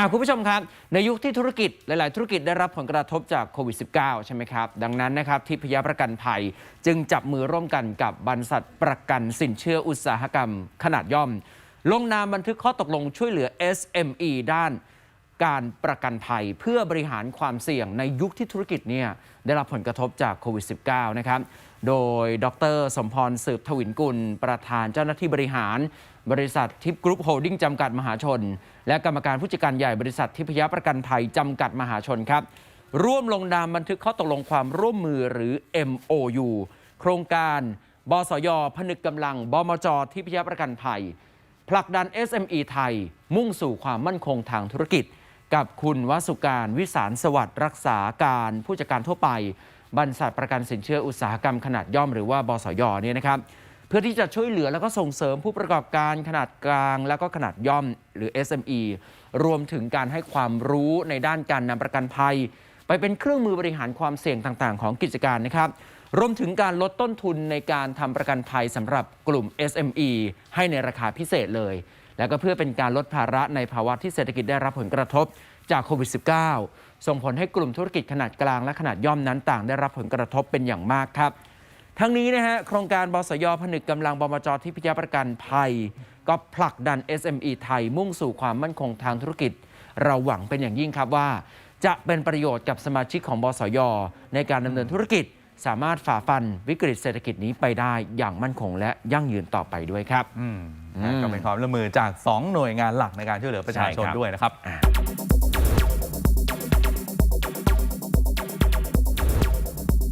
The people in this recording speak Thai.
อ่าคุณผู้ชมครับ ในยุคที่ธุรกิจหลาย ๆ ธุรกิจได้รับผลกระทบจากโควิด -19 ใช่ไหมครับ ดังนั้นนะครับทิพยประกันภัยจึงจับมือร่วมกันกับบรรษัทประกันสินเชื่ออุตสาหกรรมขนาดย่อม ลงนามบันทึกข้อตกลงช่วยเหลือ SME ด้าน การประกันภัยเพื่อบริหารความเสี่ยงในยุคที่ธุรกิจเนี่ยได้รับผลกระทบจากโควิด -19 นะครับ โดยดร สมพรสืบทวินกุล ประธานเจ้าหน้าที่บริหาร บริษัททิพย์กรุ๊ปโฮลดิ้งจำกัดมหาชน และกรรมการผู้จัดการใหญ่บริษัททิพยประกันภัยจำกัดมหาชนครับ ร่วมลงนามบันทึกข้อตกลงความร่วมมือหรือ MOU โครงการบสยผนึกกำลังบมจทิพยประกันภัยผลักดัน SME ไทยมุ่งสู่ความมั่นคงทางธุรกิจ กับคุณวสุการวิสารสวัสดิ์รักษาการผู้จัดการทั่วไป บรรษัทประกันสินเชื่ออุตสาหกรรมขนาดย่อมหรือว่าบสยเนี่ยนะครับเพื่อที่จะช่วยเหลือแล้วก็ส่งเสริมผู้ประกอบการขนาดกลาง แล้วก็ขนาดย่อมหรือ SME รวมถึงการให้ความรู้ในด้านการนำประกันภัย ไปเป็นเครื่องมือบริหารความเสี่ยงต่าง ๆ ของกิจการนะครับรวมถึงการลดต้นทุนในการทำประกันภัยสำหรับกลุ่ม SME ให้ในราคาพิเศษเลย แล้วก็เพื่อเป็นการลดภาระในภาวะที่เศรษฐกิจได้รับผลกระทบจากโควิด -19 ส่งผลให้กลุ่มธุรกิจขนาดกลางและขนาดย่อมนั้นต่างได้รับผลกระทบเป็นอย่างมากครับ ทั้งนี้นะฮะโครงการบสยผนึกกำลังบมจที่พิจารประกันภัย ก็ผลักดัน SME ไทยมุ่งสู่ความมั่นคงทางธุรกิจ เราหวังเป็นอย่างยิ่งครับว่า จะเป็นประโยชน์กับสมาชิกของบสยในการดำเนินธุรกิจ สามารถฝ่าฟันวิกฤตเศรษฐกิจนี้ไปได้อย่างมั่นคงและยั่งยืนต่อไปด้วยครับ อืมอืม ก็เป็นความร่วมมือจาก 2 หน่วยงานหลักในการช่วยเหลือประชาชนใช่ครับ ด้วยนะครับอ่า